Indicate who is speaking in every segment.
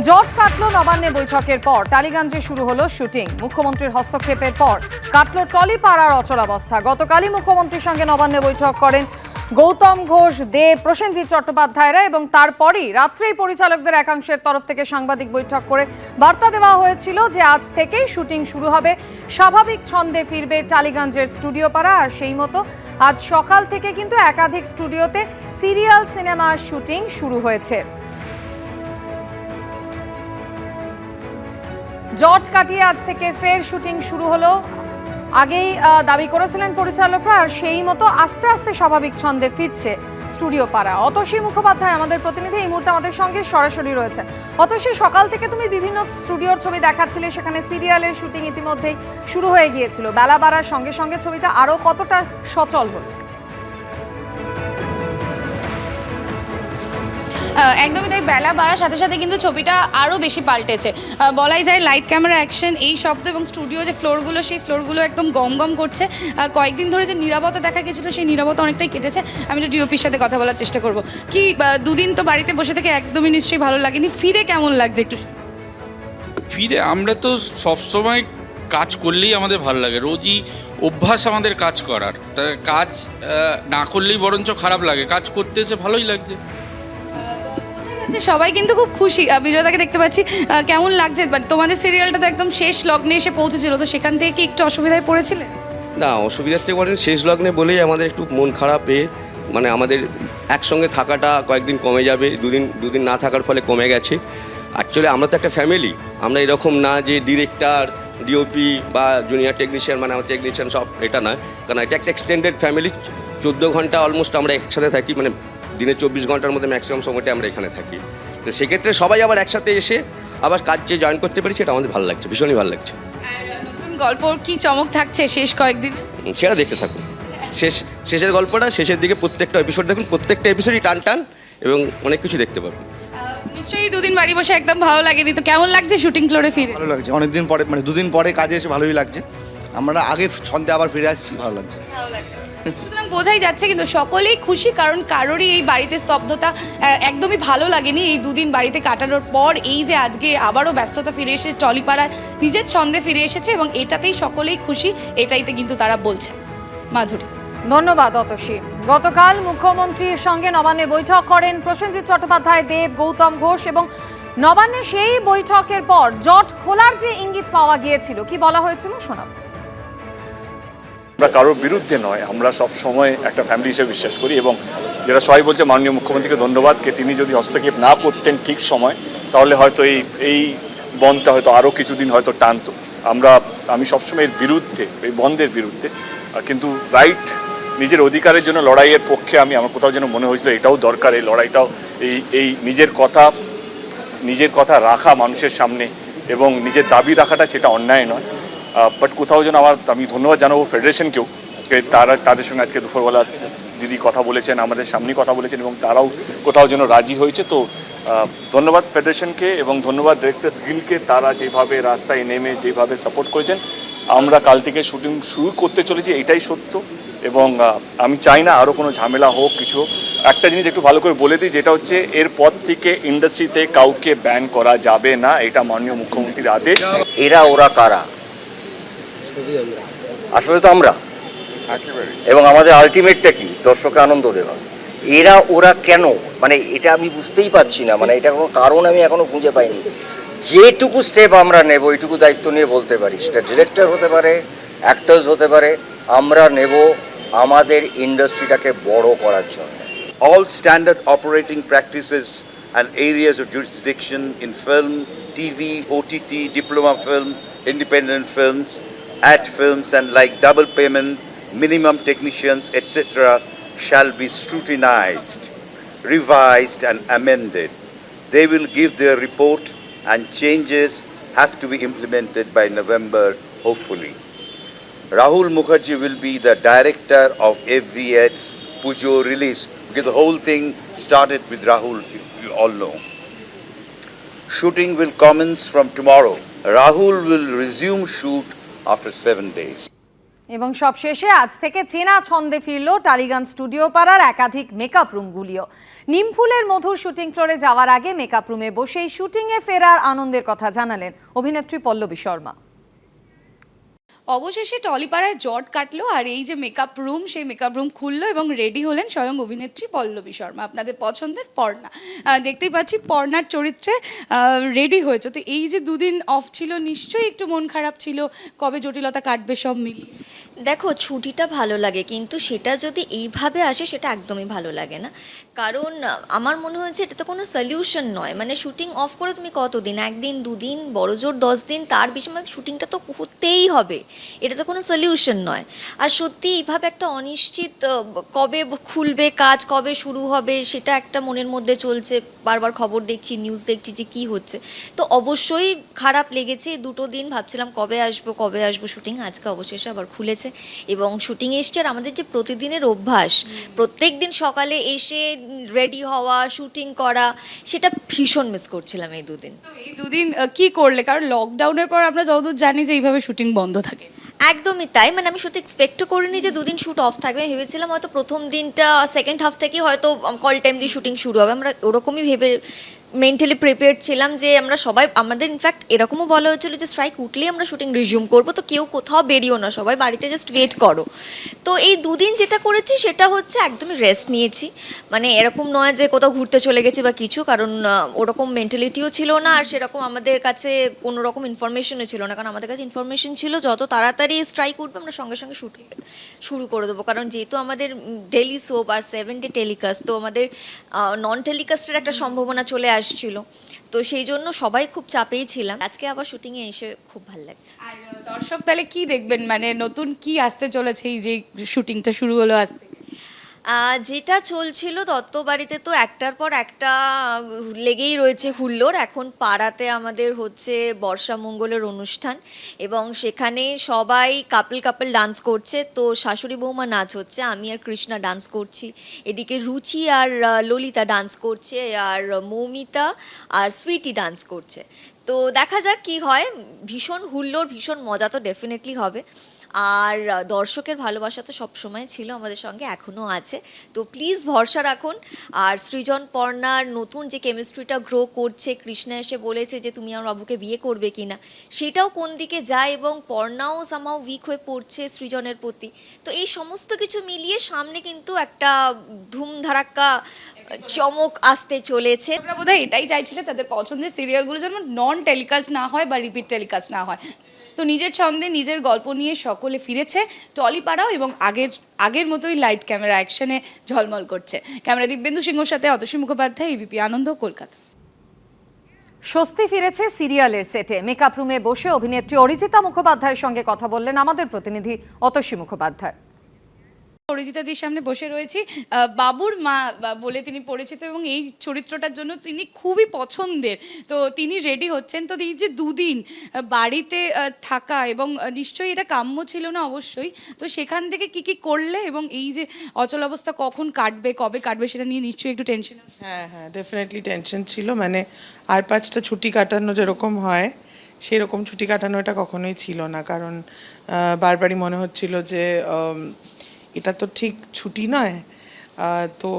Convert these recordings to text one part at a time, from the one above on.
Speaker 1: জট কাটলো নবান্নে বৈঠকের পর টালিগঞ্জে শুরু হলো শুটিং। মুখ্যমন্ত্রীর হস্তক্ষেপের পর কাটলো টলি পাড়ার অচলাবস্থা। গতকালই মুখ্যমন্ত্রীর সঙ্গে নবান্নে বৈঠক করেন গৌতম ঘোষ, দে, প্রসেনজিৎ চট্টোপাধ্যায়রা এবং তারপরই রাত্রেই পরিচালকদের একাংশের তরফ থেকে সাংবাদিক বৈঠক করে বার্তা দেওয়া হয়েছিল যে আজ থেকেই শুটিং শুরু হবে। স্বাভাবিক ছন্দে ফিরবে টালিগঞ্জের স্টুডিও পাড়া আর সেই মতো আজ সকাল থেকে কিন্তু একাধিক স্টুডিওতে সিরিয়াল সিনেমার শুটিং শুরু হয়েছে। জট কাটিয়ে আজ থেকে ফের শুটিং শুরু হলো। আগেই দাবি করেছিলেন পরিচালকরা, আর সেই মতো আস্তে আস্তে স্বাভাবিক ছন্দে ফিরছে স্টুডিও পাড়া। অতসী মুখোপাধ্যায়, আমাদের প্রতিনিধি, এই মুহূর্তে আমাদের সঙ্গে সরাসরি রয়েছে অতসী, সকাল থেকে তুমি বিভিন্ন স্টুডিওর ছবি দেখাচ্ছিলে, সেখানে সিরিয়ালের শুটিং ইতিমধ্যেই শুরু হয়ে গিয়েছিল। বেলা বাড়ার সঙ্গে সঙ্গে ছবিটা আরও কতটা সচল হলো?
Speaker 2: একদমই তাই, বেলা বাড়ার সাথে সাথে কিন্তু ছবিটা আরও বেশি পাল্টেছে। বলাই যায় লাইট ক্যামেরা অ্যাকশন এই শব্দ এবং স্টুডিও যে ফ্লোরগুলো সেই ফ্লোরগুলো একদম গম গম করছে কয়েকদিন ধরে যে নিরাপত্তা দেখা গেছিল, সেই নিরাপত্তা অনেকটাই কেটেছে। আমি একটু ডিওপির সাথে কথা বলার চেষ্টা করব। কি দুদিন তো বাড়িতে বসে থেকে একদমই নিশ্চয়ই ভালো লাগেনি? ফিরে কেমন লাগছে একটু?
Speaker 3: ফিরে আমরা তো সবসময় কাজ করলেই আমাদের ভালো লাগে। রোজই অভ্যাস আমাদের কাজ করার। তা কাজ না করলেই বরঞ্চ খারাপ লাগে। কাজ করতে এসে ভালোই লাগছে।
Speaker 2: যে সবাই কিন্তু খুব খুশি। বিজয়দাকে দেখতে পাচ্ছি। কেমন লাগছে? তোমাদের সিরিয়ালটা তো একদম শেষ লগ্নে এসে পৌঁছেছিল, তো সেখান থেকে কি একটু অসুবিধায় পড়েছিলে?
Speaker 4: না, অসুবিধার থেকে বলেন শেষ লগ্নে বলেই আমাদের একটু মন খারাপ এ। মানে আমাদের একসঙ্গে থাকাটা কয়েকদিন কমে যাবে, দুদিন দুদিন না থাকার ফলে কমে গেছে। অ্যাকচুয়ালি আমরা তো একটা ফ্যামিলি আমরা এরকম না যে ডিরেক্টর ডিওপি বা জুনিয়র টেকনিশিয়ান মানে আমার টেকনিশিয়ান সব, এটা নয়। কারণ এটা একটা এক্সটেন্ডেড ফ্যামিলি চোদ্দ ঘণ্টা অলমোস্ট আমরা একসাথে থাকি মানে দিনে চব্বিশ ঘণ্টার মধ্যে ম্যাক্সিমাম সময়টা আমরা এখানে থাকি। তো সেক্ষেত্রে সবাই আবার একসাথে এসে আবার কাজ কাজে জয়েন করতে পেরেছি এটা আমাদের ভালো লাগছে ভীষণই ভালো লাগছে।
Speaker 2: নতুন গল্প কি চমক থাকছে শেষ কয়েকদিন?
Speaker 4: সেটা দেখতে থাকুন। শেষ শেষের গল্পটা শেষের দিকে প্রত্যেকটা এপিসোড দেখুন প্রত্যেকটা এপিসোডই টান টান এবং অনেক কিছু দেখতে পাবেন।
Speaker 2: নিশ্চয়ই দুদিন বাড়ি বসে একদম ভালো লাগেনি তো কেমন লাগছে শুটিং ফ্লোরে ফিরে?
Speaker 5: ভালো লাগছে অনেকদিন পরে মানে দুদিন পরে কাজে এসে ভালোই লাগছে। আমরা আগে ছন্দে আবার ফিরে আসছি ভালো লাগছে।
Speaker 2: ভালো লাগছে। সুতরাং বোঝাই যাচ্ছে কিন্তু সকলেই খুশি কারণ কারোরই এই বাড়িতে স্তব্ধতা একদমই ভালো লাগেনি এই দুদিন বাড়িতে কাটানোর পর। এই যে আজকে আবারও ব্যস্ততা ফিরে এসে টলিপাড়ায় নিজের ছন্দে ফিরে এসেছে এবং এটাতেই সকলেই খুশি, এটাইতে কিন্তু তারা বলছে মাধুরী।
Speaker 1: ধন্যবাদ, অতসী। গতকাল মুখ্যমন্ত্রীর সঙ্গে নবান্নে বৈঠক করেন প্রসেনজিৎ চট্টোপাধ্যায়, দেব, গৌতম ঘোষ এবং নবান্নে সেই বৈঠকের পর জট খোলার যে ইঙ্গিত পাওয়া গিয়েছিল, কি বলা হয়েছিল? শোনাব
Speaker 6: আমরা কারোর বিরুদ্ধে নয়, আমরা সব সময় একটা ফ্যামিলি হিসেবে বিশ্বাস করি এবং যেটা সবাই বলছে, মাননীয় মুখ্যমন্ত্রীকে ধন্যবাদ কে তিনি যদি হস্তক্ষেপ না করতেন ঠিক সময়, তাহলে হয়তো এই এই বনটা হয়তো আরও কিছুদিন হয়তো টানতো। আমরা, আমি সবসময় এর বিরুদ্ধে, এই বন্ধের বিরুদ্ধে কিন্তু রাইট নিজের অধিকারের জন্য লড়াইয়ের পক্ষে আমি, আমার কোথাও যেন মনে হয়েছিল এটাও দরকার, এই লড়াইটাও, এই এই নিজের কথা নিজের কথা রাখা মানুষের সামনে এবং নিজের দাবি রাখাটা সেটা অন্যায় নয়। বাট কোথাও যেন আমার, আমি ধন্যবাদ জানাব ফেডারেশনকেও আজকে তারা, তাদের সঙ্গে আজকে দুপুরবেলা দিদি কথা বলেছেন, আমাদের সামনেই কথা বলেছেন এবং তারাও কোথাও যেন রাজি হয়েছে। তো ধন্যবাদ ফেডারেশনকে এবং ধন্যবাদ ডিরেক্টর গিলকে তারা যেভাবে রাস্তায় নেমে যেভাবে সাপোর্ট করেছেন। আমরা কাল থেকে শুটিং শুরু করতে চলেছি, এটাই সত্য। এবং আমি চাই না আরও কোনো ঝামেলা হোক, কিছু একটা জিনিস একটু ভালো করে বলে দিই, যেটা হচ্ছে এরপর থেকে ইন্ডাস্ট্রিতে কাউকে ব্যান করা যাবে না, এটা মাননীয় মুখ্যমন্ত্রীর আদেশ।
Speaker 7: এরা, ওরা কারা? আসলে তো আমরা। এবং আমাদের আলটিমেটটা কি? দর্শককে আনন্দ দেওয়া। এরা ওরা কেন? মানে এটা আমি বুঝতেই পারছি না। মানে এটা কোনো কারণ আমি এখনও খুঁজে পাইনি। যেটুকু স্টেপ আমরা নেব এইটুকু দায়িত্ব নিয়ে বলতে পারি। সেটা ডিরেক্টর হতে পারে অ্যাক্টার্স হতে পারে। আমরা নেব আমাদের ইন্ডাস্ট্রিটাকে বড় করার জন্য।
Speaker 8: All standard operating practices and areas of jurisdiction in film, TV, OTT, diploma film, independent films, ad films, and like double payment, minimum technicians, etc., shall be scrutinized, revised, and amended. They will give their report, and changes have to be implemented by November, hopefully. Rahul Mukherjee will be the director of FVH's Pujo release because the whole thing started with Rahul, you all know. Shooting will commence from tomorrow. Rahul will resume shoot after seven days.
Speaker 1: এবং সবশেষে আজ থেকে চেনা ছন্দে ফিরল Tollygunge studio পাড়ার একাধিক makeup রুমগুলিও নিমফুলের মধুর শুটিং ফ্লোরে যাওয়ার আগে মেকআপ রুমে বসেই শুটিংয়ে ফেরার আনন্দের কথা জানালেন অভিনেত্রী পল্লবী শর্মা
Speaker 2: অবশেষে টলিপাড়ায় জট কাটলো আর এই যে মেকআপ রুম সেই মেকআপ রুম খুললো এবং রেডি হলেন স্বয়ং অভিনেত্রী পল্লবী শর্মা। আপনাদের পছন্দের পর্ণা। দেখতেই পাচ্ছি পর্ণার চরিত্রে রেডি হয়েছে। তো এই যে দুদিন অফ ছিল, নিশ্চয়ই একটু মন খারাপ ছিল। কবে জটিলতা কাটবে সব মিলিয়ে?
Speaker 9: দেখো, ছুটিটা ভালো লাগে, কিন্তু সেটা যদি এইভাবে আসে, সেটা একদমই ভালো লাগে না। কারণ, আমার মনে হয়েছে এটা তো কোনো সলিউশন নয়। মানে শুটিং অফ করে তুমি কতদিন? একদিন, দুদিন, বড় জোর দশ দিন, তার বেশি মানে শুটিংটা তো হতেই হবে। এটা তো কোনো সলিউশন নয়। আর সত্যি এইভাবে একটা অনিশ্চিত কবে খুলবে কাজ, কবে শুরু হবে, সেটা একটা মনের মধ্যে চলছে। বারবার খবর দেখছি নিউজ দেখছি যে কি হচ্ছে। তো অবশ্যই খারাপ লেগেছে, দুটো দিন ভাবছিলাম কবে আসব কবে আসব শুটিং আজকে অবশেষে আবার খুলেছে। এবং শুটিং এসছে আর আমাদের যে প্রতিদিনের অভ্যাস প্রত্যেক দিন সকালে এসে রেডি হওয়া শুটিং করা সেটা ভীষণ মিস করছিলাম এই দুদিন।
Speaker 2: এই দুদিন কি করলে? কারণ লকডাউনের পর আমরা যতদূর জানি যে এইভাবে শুটিং বন্ধ থাকে।
Speaker 9: একদমই তাই। মানে আমি সত্যি এক্সপেক্টও করিনি যে দুদিন শ্যুট অফ থাকবে। ভেবেছিলাম হয়তো প্রথম দিনটা সেকেন্ড হাফ থেকে হয়তো কল টাইম দিয়ে শুটিং শুরু হবে। আমরা ওরকমই ভেবে মেন্টালি প্রিপেয়ার ছিলাম যে আমরা সবাই, আমাদের ইনফ্যাক্ট এরকমও বলা হয়েছিল যে স্ট্রাইক উঠলেই আমরা শুটিং রিজিউম করব, তো কেউ কোথাও বেরিও না, সবাই বাড়িতে জাস্ট ওয়েট করো। তো এই দুদিন যেটা করেছি সেটা হচ্ছে একদমই রেস্ট নিয়েছি। মানে এরকম নয় যে কোথাও ঘুরতে চলে গেছি বা কিছু, কারণ ওরকম মেন্টালিটিও ছিল না, আর সেরকম আমাদের কাছে কোনো রকম ইনফরমেশনও ছিল না, কারণ আমাদের কাছে ইনফরমেশন ছিল যত তাড়াতাড়ি স্ট্রাইক উঠবে আমরা সঙ্গে সঙ্গে শুট শুরু করে দেবো। কারণ যেহেতু আমাদের ডেলি সোপ আর সেভেন ডে টেলিকাস্ট তো আমাদের নন টেলিকাস্টের একটা সম্ভাবনা চলে আসছিল। তো সেই জন্য সবাই খুব চাপেই ছিলাম। আজকে আবার শুটিং এ এসে খুব ভালো লাগছে।
Speaker 2: আর দর্শক তাহলে কি দেখবেন? মানে নতুন কি আসতে চলেছে এই যে শুটিংটা শুরু হলো আসতে
Speaker 9: যেটা চলছিল দত্ত বাড়িতে তো একটার পর একটা লেগেই রয়েছে হুল্লোড়। এখন পাড়াতে আমাদের হচ্ছে বর্ষা মঙ্গলের অনুষ্ঠান এবং সেখানে সবাই কাপল কাপল ডান্স করছে। তো শাশুড়ি বৌমা নাচ হচ্ছে, আমি আর কৃষ্ণা ডান্স করছি। এদিকে রুচি আর ললিতা ডান্স করছে আর মৌমিতা আর সুইটি ডান্স করছে। তো দেখা যাক কি হয়। ভীষণ হুল্লোড়, ভীষণ মজা তো ডেফিনেটলি হবে। আর দর্শকের ভালোবাসা তো সবসময় ছিল আমাদের সঙ্গে, এখনও আছে। তো প্লিজ ভরসা রাখুন। আর সৃজন পর্ণার নতুন যে কেমিস্ট্রিটা গ্রো করছে, কৃষ্ণা এসে বলেছে যে তুমি আমার বাবুকে বিয়ে করবে কিনা, সেটাও কোন দিকে যায় এবং পর্ণাও সামাও উইক হয়ে পড়ছে সৃজনের প্রতি। তো এই সমস্ত কিছু মিলিয়ে সামনে কিন্তু একটা ধুমধারাক্কা চমক আসতে চলেছে।
Speaker 2: আমরা বোধহয় এটাই চাইছিলেন তাদের পছন্দের সিরিয়ালগুলো যেন নন টেলিকাস্ট না হয় বা রিপিট টেলিকাস্ট না হয়। তো নিজের ছন্দে নিজের গল্প নিয়ে সকলে ফিরেছে টলিপাড়াও এবং আগের আগের মতোই লাইট ক্যামেরা অ্যাকশনে ঝলমল করছে। ক্যামেরা দিব্যেন্দু সিংহর সাথে অতসী মুখোপাধ্যায় এবিপি আনন্দ, কলকাতা।
Speaker 1: স্বস্তি ফিরেছে সিরিয়ালের সেটে মেকআপ রুমে বসে অভিনেত্রী অরিজিতা মুখোপাধ্যায়ের সঙ্গে কথা বললেন আমাদের প্রতিনিধি অতসী মুখোপাধ্যায়।
Speaker 2: অরিজিতাদির সামনে বসে রয়েছি। বাবুর মা বলে তিনি পরিচিত এবং এই চরিত্রটার জন্য তিনি খুবই পছন্দের। তো তিনি রেডি হচ্ছেন। তো এই যে দুদিন বাড়িতে থাকা এবং নিশ্চয়ই এটা কাম্য ছিল না অবশ্যই। তো সেখান থেকে কি কি করলে এবং এই যে অচল অবস্থা কখন কাটবে, কবে কাটবে সেটা নিয়ে নিশ্চয়ই একটু টেনশন
Speaker 10: হ্যাঁ হ্যাঁ ডেফিনেটলি টেনশন ছিল। মানে আর পাঁচটা ছুটি কাটানো যেরকম হয়, সেরকম ছুটি কাটানো এটা কখনোই ছিল না। কারণ বারবারই মনে হচ্ছিল যে এটা তো ঠিক ছুটি নয়। তো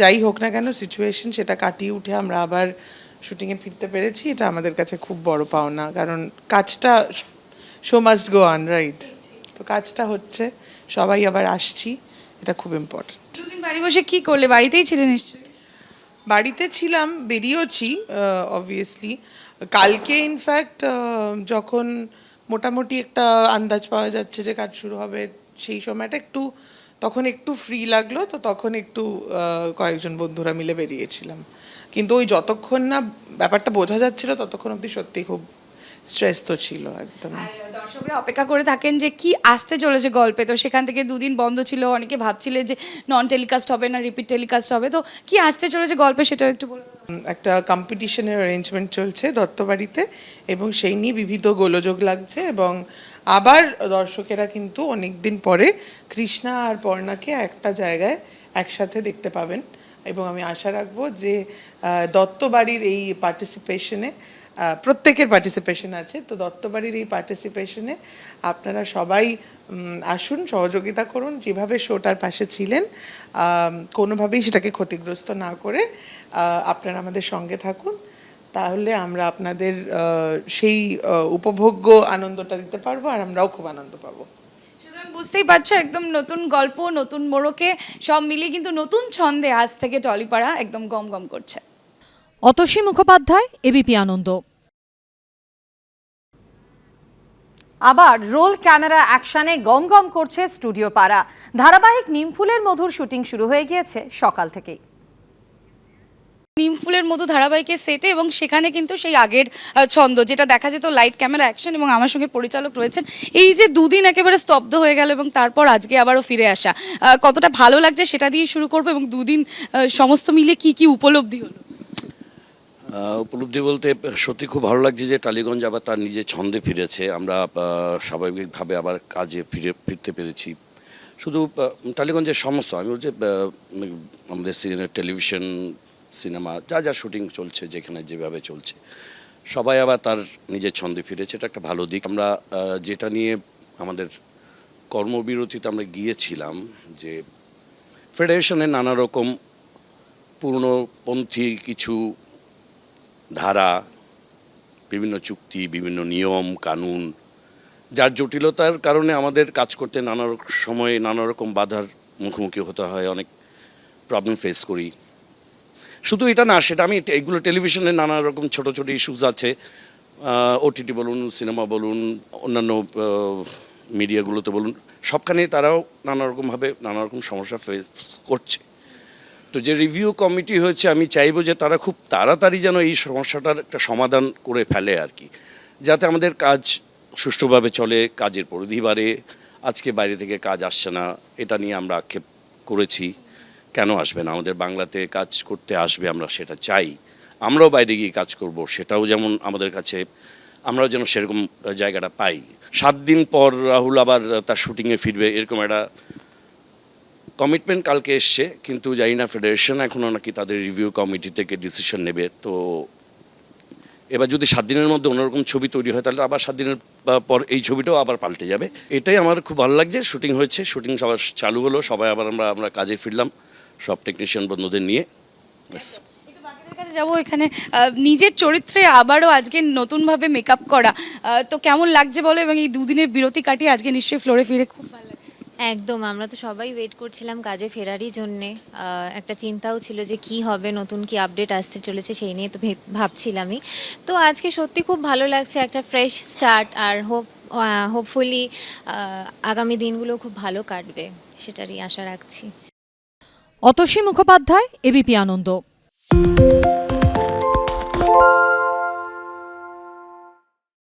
Speaker 10: যাই হোক না কেন সিচুয়েশন সেটা কাটিয়ে উঠে আমরা আবার শুটিংয়ে ফিরতে পেরেছি। এটা আমাদের কাছে খুব বড় পাওনা কারণ কাজটা show must go on right তো কাজটা হচ্ছে সবাই আবার আসছি এটা খুব ইম্পর্টেন্ট
Speaker 2: দুদিন বাড়ি বসে কি করলে? বাড়িতেই ছিলেন নিশ্চয়ই?
Speaker 10: বাড়িতে ছিলাম বেরিয়েওছি অবভিয়াসলি কালকে ইনফ্যাক্ট যখন মোটামুটি একটা আন্দাজ পাওয়া যাচ্ছে যে কাজ শুরু হবে সেই সময়টা একটু তখন একটু ফ্রি লাগল তো তখন একটু কয়েকজন বন্ধুরা মিলে বেরিয়েছিলাম। কিন্তু ওই যতক্ষণ না ব্যাপারটা বোঝা যাচ্ছিল ততক্ষণ অবধি সত্যি খুব স্ট্রেস তো ছিল একদম।
Speaker 2: দর্শকরা অপেক্ষা করে থাকেন যে কি আসতে চলেছে গল্পে। তো সেখান থেকে দুদিন বন্ধ ছিল অনেকে ভাবছিলে যে নন টেলিকাস্ট হবে না রিপিট টেলিকাস্ট হবে। তো কি আসতে চলেছে গল্পে সেটাও একটু বলুন।
Speaker 10: একটা কম্পিটিশনের অ্যারেঞ্জমেন্ট চলছে দত্তবাড়িতে এবং সেই নিয়ে বিবিধ গোলযোগ লাগছে এবং আবার দর্শকেরা কিন্তু অনেক দিন পরে কৃষ্ণা আর পর্ণাকে একটা জায়গায় একসাথে দেখতে পাবেন। এবং আমি আশা রাখব যে দত্তবাড়ির এই পার্টিসিপেশনে প্রত্যেকের পার্টিসিপেশন আছে। তো দত্তবাড়ির এই পার্টিসিপেশনে আপনারা সবাই আসুন, সহযোগিতা করুন। যেভাবে শোটার পাশে ছিলেন কোনোভাবেই সেটাকে ক্ষতিগ্রস্ত না করে আপনারা আমাদের সঙ্গে থাকুন। তাহলে আমরা আপনাদের সেই উপভোগ্য আনন্দটা দিতে পারব আর আমরাও খুব আনন্দ পাবো।
Speaker 2: সুতরাং বুঝতেই পারছ একদম নতুন গল্প নতুন মোড়কে সব মিলিয়ে কিন্তু নতুন ছন্দে আজ থেকে টলিপাড়া একদম গম গম করছে।
Speaker 1: অতসী মুখোপাধ্যায় এবিপি আনন্দ। আবার রোল ক্যামেরা অ্যাকশানে গম গম করছে স্টুডিও পাড়া। ধারাবাহিক নিমফুলের মধুর শুটিং শুরু হয়ে গিয়েছে সকাল থেকেই।
Speaker 2: নিমফুলের মতো ধারাবাহিকের সেটে এবং সেখানে কিন্তু সেই আগের ছন্দ, যেটা দেখা যেত লাইট ক্যামেরা অ্যাকশন এবং আমার সঙ্গে পরিচালক রয়েছেন, এই যে দুদিন একেবারে স্তব্ধ হয়ে গেল এবং তারপর আজকে আবারও ফিরে আসা কতটা ভালো লাগছে সেটা দিয়ে শুরু করব এবং দুদিন সমস্ত মিলে কি কি উপলব্ধি হলো?
Speaker 11: উপলব্ধি বলতে সত্যি খুব ভালো লাগছে যে টালিগঞ্জ আবার তার নিজের ছন্দে ফিরেছে। আমরা স্বাভাবিকভাবে আবার কাজে ফিরে, ফিরতে পেরেছি। শুধু টালিগঞ্জের সমস্ত, আমি বলছি আমাদের সিনে টেলিভিশন সিনেমা, যা যা শুটিং চলছে, যেখানে যেভাবে চলছে। সবাই আবার তার নিজের ছন্দে ফিরেছে, এটা একটা ভালো দিক। আমরা যেটা নিয়ে আমাদের কর্মবিরতিতে আমরা গিয়েছিলাম, যে ফেডারেশনে নানা রকম পূর্ণপন্থী কিছু ধারা, বিভিন্ন চুক্তি, বিভিন্ন নিয়ম, কানুন, যার জটিলতার কারণে আমাদের কাজ করতে নানা সময়ে নানা রকম বাধার মুখোমুখি হতে হয়, অনেক প্রবলেম ফেস করি। শুধু এটা না, সেটা আমি এগুলো টেলিভিশনে নানা রকম ছোট ছোট ইস্যুস আছে। ওটিটি বলুন সিনেমা বলুন, অন্যান্য মিডিয়াগুলোতে বলুন, সবখানে তারাও নানা রকমভাবে নানা রকম সমস্যা ফেস করছে। তো যে রিভিউ কমিটি হয়েছে, আমি চাইব যে তারা খুব তাড়াতাড়ি যেন এই সমস্যাটার একটা সমাধান করে ফেলে আর কি। যাতে আমাদের কাজ সুষ্ঠুভাবে চলে, কাজের পরিধি বাড়ে, আজকে বাইরে থেকে কাজ আসছে না, এটা নিয়ে আমরা আক্ষেপ করেছি। কেন আসবে না? আমাদের বাংলাতে কাজ করতে আসবে, আমরা সেটা চাই। আমরাও বাইরে গিয়ে কাজ করব, সেটাও যেমন আমাদের কাছে, আমরাও যেন সেরকম জায়গাটা পাই। সাত দিন পর রাহুল আবার তার শুটিংয়ে ফিরবে, এরকম একটা কমিটমেন্ট কালকে এসছে, কিন্তু জানি না ফেডারেশন এখনও নাকি তাদের রিভিউ কমিটি থেকে ডিসিশন নেবে। তো এবার যদি সাত দিনের মধ্যে অন্যরকম ছবি তৈরি হয়, তাহলে আবার সাত দিনের পর এই ছবিটাও আবার পাল্টে যাবে। এটাই আমার খুব ভালো লাগছে শুটিং হয়েছে শুটিং সবার চালু হলো, সবাই আবার আমরা আমরা কাজে ফিরলাম। সব টেকনিশিয়ান বন্ধুদের নিয়ে। ব্যাস।
Speaker 2: একটু কাছে যাব এখানে। নিজের চরিত্রে আবারও আজকে নতুনভাবে মেকআপ করা। তো কেমন লাগছে বলো? এবং এই দুদিনের বিরতি কাটিয়ে আজকে নিশ্চয়ই ফ্লোরে ফিরে খুব ভালো লাগছে।
Speaker 12: একদম আমরা তো সবাই ওয়েট করছিলাম কাজে ফেরারই জন্যে। একটা চিন্তাও ছিল যে কি হবে নতুন কি আপডেট আসতে চলেছে সেই নিয়ে তো ভেব- ভাবছিলামই। তো আজকে সত্যি খুব ভালো লাগছে একটা ফ্রেশ স্টার্ট আর হোপ হোপফুলি আগামী দিনগুলো খুব ভালো কাটবে সেটারই আশা রাখছি।
Speaker 1: অতসী মুখোপাধ্যায় এবিপি আনন্দ।